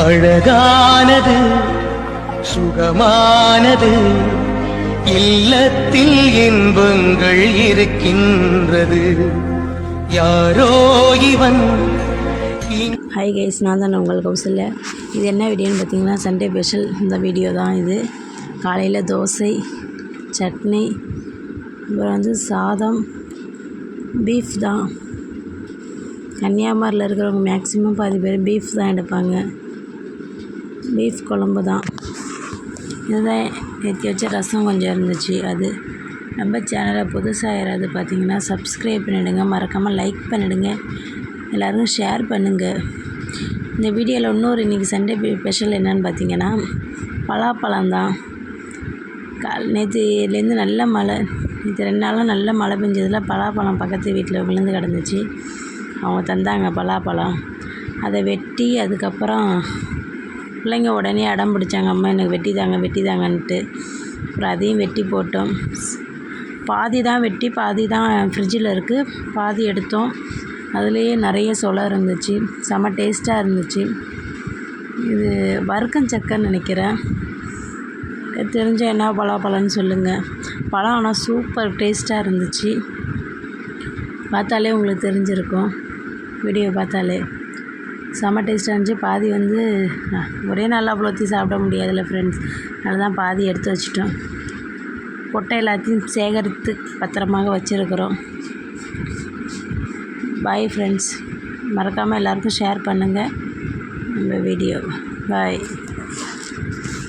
அழகானது சுகமானது இல்லத்தில் இன்பங்கள் இருக்கின்றது. யாரோ இவன் ஹை ஹாய் கைஸ் நான் தான் உங்கள் கௌசல்யா இது என்ன வீடியோன்னு பார்த்தீங்கன்னா சண்டே ஸ்பெஷல் இந்த வீடியோ தான் இது. காலையில் தோசை சட்னி அப்புறம் வந்து சாதம் பீஃப் தான். கன்னியாகுமரியில் இருக்கிறவங்க மேக்ஸிமம் பாதி பேர் பீஃப் தான் எடுப்பாங்க. பீஃப் குழம்பு தான். இதுதான் நேற்று வச்ச ரசம் கொஞ்சம் இருந்துச்சு. அது நம்ம சேனலை புதுசாக யாராவது பார்த்தீங்கன்னா சப்ஸ்கிரைப் பண்ணிவிடுங்க மறக்காமல் லைக் பண்ணிவிடுங்க எல்லோரும் ஷேர் பண்ணுங்கள் இந்த வீடியோவில் இன்னொரு இன்றைக்கி சண்டே ஸ்பெஷல் என்னென்னு பார்த்தீங்கன்னா பலாப்பழம் தான். கால் நேற்றுலேருந்து நல்ல மழை. நேற்று ரெண்டு நாளும் நல்ல மழை பெஞ்சதில் பலாப்பழம் பக்கத்து வீட்டில் விழுந்து கிடந்துச்சு. அவங்க தந்தாங்க பலாப்பழம். அதை வெட்டி அதுக்கப்புறம் பிள்ளைங்க உடனே அடம் பிடிச்சாங்க அம்மா எனக்கு வெட்டி தாங்க வெட்டி தாங்கன்ட்டு அப்புறம் அதையும் வெட்டி போட்டோம். பாதி தான் வெட்டி பாதி தான் ஃப்ரிட்ஜில் இருக்குது பாதி எடுத்தோம். அதுலேயே நிறைய சொலை இருந்துச்சு. செம டேஸ்ட்டாக இருந்துச்சு. இது வறுக்கஞ்சக்கன்னு நினைக்கிறேன். தெரிஞ்ச என்ன பலாப்பழம்னு சொல்லுங்கள் பழம் ஆனால் சூப்பர் டேஸ்ட்டாக இருந்துச்சு. பார்த்தாலே உங்களுக்கு தெரிஞ்சிருக்கும். வீடியோ பார்த்தாலே. செம டேஸ்ட்டாக இருந்துச்சு. பாதி வந்து ஒரே நாளில் அவ்வளோத்தையும் சாப்பிட முடியாதுல்ல ஃப்ரெண்ட்ஸ் அதனால தான் பாதி எடுத்து வச்சிட்டோம். கொட்டை எல்லாத்தையும் சேகரித்து பத்திரமாக வச்சுருக்குறோம். பாய் ஃப்ரெண்ட்ஸ் மறக்காமல் எல்லாருக்கும் ஷேர் பண்ணுங்கள் நம்ம வீடியோ பாய்